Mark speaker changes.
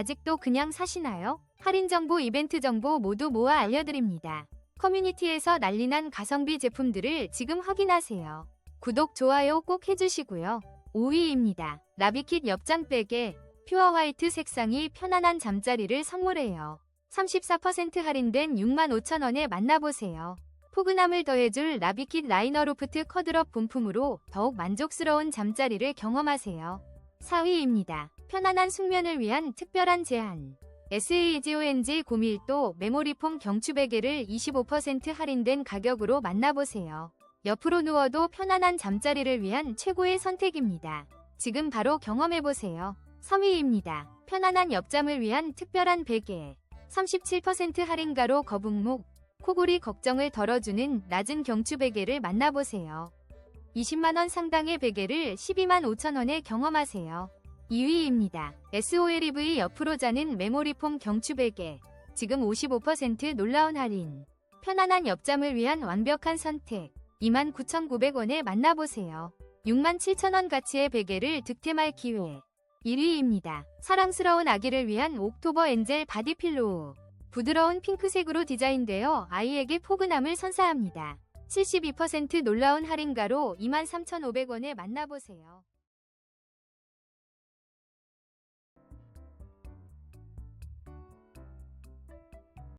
Speaker 1: 아직도 그냥 사시나요? 할인 정보, 이벤트 정보 모두 모아 알려드립니다. 커뮤니티에서 난리난 가성비 제품들을 지금 확인하세요. 구독, 좋아요 꼭 해주시고요. 5위입니다. 라비킷 옆장 베개 퓨어 화이트 색상이 편안한 잠자리를 선물해요. 34% 할인된 65,000원에 만나보세요. 포근함을 더해줄 라비킷 라이너 로프트 커드럽 본품으로 더욱 만족스러운 잠자리를 경험하세요. 4위입니다. 편안한 숙면을 위한 특별한 제안. SAGONG 고밀도 메모리폼 경추 베개를 25% 할인된 가격으로 만나보세요. 옆으로 누워도 편안한 잠자리를 위한 최고의 선택입니다. 지금 바로 경험해보세요. 3위입니다. 편안한 옆잠을 위한 특별한 베개. 37% 할인가로 거북목, 코골이 걱정을 덜어주는 낮은 경추 베개를 만나보세요. 20만원 상당의 베개를 12만 5천원에 경험하세요. 2위입니다. SOLEV 옆으로 자는 메모리폼 경추 베개. 지금 55% 놀라운 할인. 편안한 옆잠을 위한 완벽한 선택. 29,900원에 만나보세요. 67,000원 가치의 베개를 득템할 기회. 1위입니다. 사랑스러운 아기를 위한 옥토버 엔젤 바디필로우. 부드러운 핑크색으로 디자인되어 아이에게 포근함을 선사합니다. 72% 놀라운 할인가로 23,500원에 만나보세요.